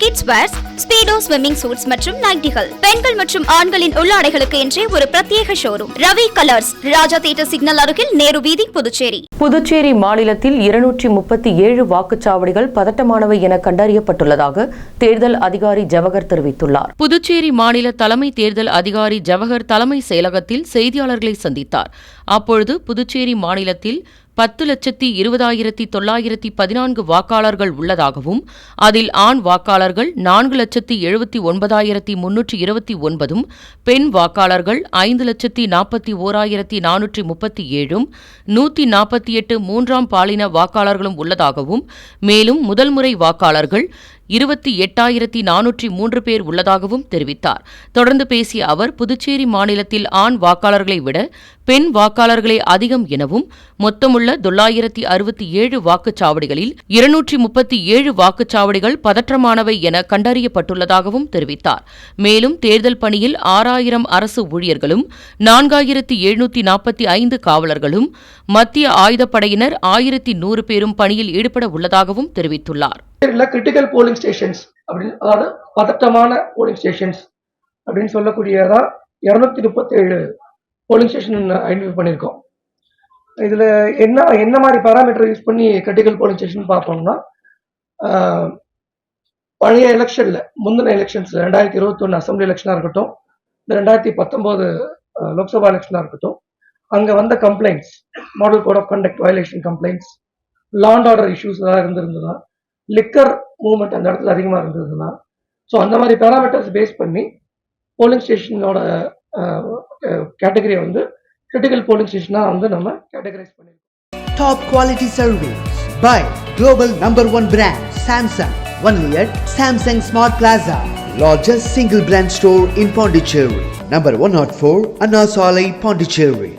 kids wears Speedo swimming suits மற்றும் நைட்டிகள் பெண்கள் மற்றும் ஆண்களின் உள்ளாடைகளுக்கு என்றே ஒரு பிரத்யேக showroom Ravi colours Raja theatre signal அருகில் நேரு வீதி புதுச்சேரி. புதுச்சேரி மாநிலத்தில் இருநூற்றி முப்பத்தி ஏழு வாக்குச்சாவடிகள் பதட்டமானவை என கண்டறியப்பட்டுள்ளதாக தேர்தல் அதிகாரி ஜவஹர் தெரிவித்துள்ளார். புதுச்சேரி மாநில தலைமை தேர்தல் அதிகாரி ஜவஹர் தலைமை செயலகத்தில் செய்தியாளர்களை சந்தித்தார். அப்பொழுது புதுச்சேரி மாநிலத்தில் பத்து லட்சத்தி இருபதாயிரத்தி தொள்ளாயிரத்தி பதினான்கு வாக்காளர்கள் உள்ளதாகவும் அதில் ஆண் வாக்காளர்கள் நான்கு லட்சத்தி எழுபத்தி ஒன்பதாயிரத்தி முன்னூற்றி இருபத்தி ஒன்பதும் பெண் வாக்காளர்கள் ஐந்து லட்சத்தி நாற்பத்தி ஓராயிரத்தி நானூற்றி முப்பத்தி ஏழும் நூற்றி நாற்பத்தி எட்டு மூன்றாம் பாலின வாக்காளர்களும் உள்ளதாகவும் மேலும் முதல் முறை வாக்காளர்கள் இருபத்தி எட்டாயிரத்தி நானூற்றி மூன்று பேர் உள்ளதாகவும் தெரிவித்தார். தொடர்ந்து பேசிய அவர் புதுச்சேரி மாநிலத்தில் ஆண் வாக்காளர்களை விட பெண் வாக்காளர்களே அதிகம் எனவும் மொத்தமுள்ள தொள்ளாயிரத்தி அறுபத்தி ஏழு வாக்குச்சாவடிகளில் இருநூற்றி முப்பத்தி ஏழு வாக்குச்சாவடிகள் பதற்றமானவை என கண்டறியப்பட்டுள்ளதாகவும் தெரிவித்தார். மேலும் தேர்தல் பணியில் ஆறாயிரம் அரசு ஊழியர்களும் நான்காயிரத்தி எழுநூத்தி நாற்பத்தி ஐந்து காவலர்களும் மத்திய ஆயுதப்படையினர் ஆயிரத்தி நூறு பேரும் பணியில் ஈடுபட உள்ளதாகவும் தெரிவித்துள்ளார். கிரிட்டிக்கல் போலிங் ஸ்டேஷன்ஸ் அப்படின்னு அதாவது பதட்டமான போலிங் ஸ்டேஷன்ஸ் அப்படின்னு சொல்லக்கூடியதா இரநூத்தி முப்பத்தேழு போலிங் ஸ்டேஷன் ஐடென்டிஃபை பண்ணியிருக்கோம். இதில் என்ன என்ன மாதிரி பேராமீட்டர் யூஸ் பண்ணி கிரிட்டிக்கல் போலிங் ஸ்டேஷன் பார்ப்போம்னா பழைய எலெக்ஷனில் முந்தின எலெக்ஷன்ஸ் ரெண்டாயிரத்தி இருபத்தொன்னு அசம்பிளி எலெக்ஷனாக இருக்கட்டும் ரெண்டாயிரத்தி பத்தொம்போது லோக்சபா எலெக்ஷனாக இருக்கட்டும் அங்கே வந்த complaints model code of conduct violation complaints law and order issues ஏதாவது இருந்திருந்ததா லிக்கர் மூவ்மெண்ட் அந்த இடத்துல அதிகமாக இருந்ததுன்னா ஸோ அந்த மாதிரி பேராமீட்டர்ஸ் பேஸ் பண்ணி போலிங் ஸ்டேஷனோட கேட்டகரியை வந்து கிரிட்டிக்கல் போலிங் ஸ்டேஷனாக வந்து நம்ம கேட்டகரைஸ் பண்ணியிருக்கோம் top quality service by global number one brand Samsung one at Samsung smart plaza largest single plaza largest single brand store in Pondicherry. Number 104, Anasale, Pondicherry.